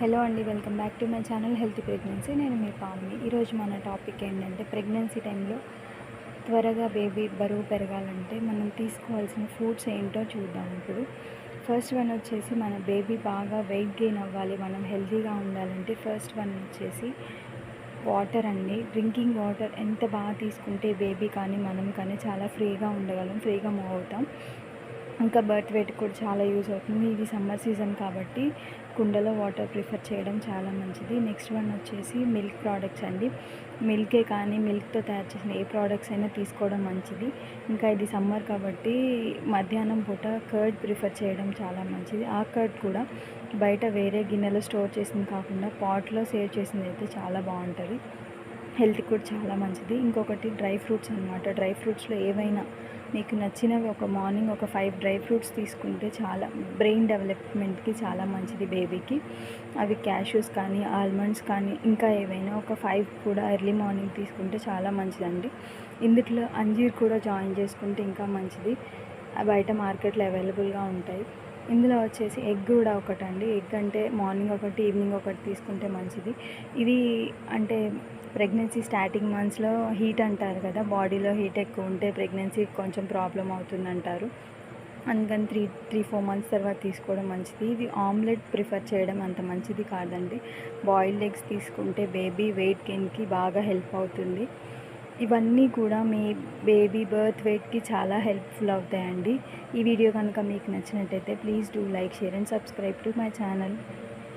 Hello అండి welcome back to my channel healthy pregnancy. నేను మీ పావని ఈరోజు మన టాపిక్ ఏంటంటే ప్రెగ్నెన్సీ టైంలో త్వరగా బేబీ బరువు పెరగాలంటే మనం తీసుకోవాల్సిన ఫ్రూట్స్ ఏంటో చూద్దాం ఇప్పుడు. ఫస్ట్ వన్ వచ్చేసి మన బేబీ బాగా వెయిట్ గెయిన్ అవ్వాలి మనం హెల్తీగా ఉండాలంటే ఫస్ట్ వన్ వచ్చేసి వాటర్ అండి. డ్రింకింగ్ వాటర్ ఎంత బాగా తీసుకుంటే బేబీ కానీ మనం కానీ చాలా ఫ్రీగా ఉండగలం ఫ్రీగా మూవ్ అవుతాం. ఇంకా బర్త్ వెయిట్ కూడా చాలా యూజ్ అవుతుంది. ఇది సమ్మర్ సీజన్ కాబట్టి కుండలో వాటర్ ప్రిఫర్ చేయడం చాలా మంచిది. నెక్స్ట్ వన్ వచ్చేసి మిల్క్ ప్రోడక్ట్స్ అండి. మిల్కే కానీ మిల్క్తో తయారు చేసిన ఏ ప్రోడక్ట్స్ అయినా తీసుకోవడం మంచిది. ఇంకా ఇది సమ్మర్ కాబట్టి మధ్యాహ్నం పూట కర్డ్ ప్రిఫర్ చేయడం చాలా మంచిది. ఆ కర్డ్ కూడా బయట వేరే గిన్నెలో స్టోర్ చేసింది కాకుండా పాట్లో సేవ్ చేసింది అయితే చాలా బాగుంటుంది. హెల్త్ కూడా చాలా మంచిది. ఇంకొకటి డ్రై ఫ్రూట్స్ అనమాట డ్రై ఫ్రూట్స్లో ఏవైనా మీకు నచ్చినవి ఒక మార్నింగ్ ఒక ఫైవ్ డ్రై ఫ్రూట్స్ తీసుకుంటే చాలా బ్రెయిన్ డెవలప్మెంట్కి చాలా మంచిది బేబీకి. అవి క్యాష్యూస్ కానీ ఆల్మండ్స్ కానీ ఇంకా ఏవైనా ఒక ఫైవ్ కూడా ఎర్లీ మార్నింగ్ తీసుకుంటే చాలా మంచిదండి. ఇందుట్లో అంజీర్ కూడా జాయిన్ చేసుకుంటే ఇంకా మంచిది. బయట మార్కెట్లో అవైలబుల్గా ఉంటాయి. ఇందులో వచ్చేసి ఎగ్ కూడా ఒకటండి. ఎగ్ అంటే మార్నింగ్ ఒకటి ఈవినింగ్ ఒకటి తీసుకుంటే మంచిది. ఇది అంటే ప్రెగ్నెన్సీ స్టార్టింగ్ మంత్స్లో హీట్ అంటారు కదా బాడీలో హీట్ ఎక్కువ ఉంటే ప్రెగ్నెన్సీ కొంచెం ప్రాబ్లం అవుతుంది అంటారు అందుకని త్రీ త్రీ ఫోర్ మంత్స్ తర్వాత తీసుకోవడం మంచిది. ఇది ఆమ్లెట్ ప్రిఫర్ చేయడం అంత మంచిది కాదండి. బాయిల్డ్ ఎగ్స్ తీసుకుంటే బేబీ వెయిట్ గెయిన్కి బాగా హెల్ప్ అవుతుంది. ఇవన్నీ కూడా మీ బేబీ బర్త్ వెయిట్కి చాలా హెల్ప్ఫుల్ అవుతాయండి. ఈ వీడియో కనుక మీకు నచ్చినట్టయితే please do like share and subscribe to my channel.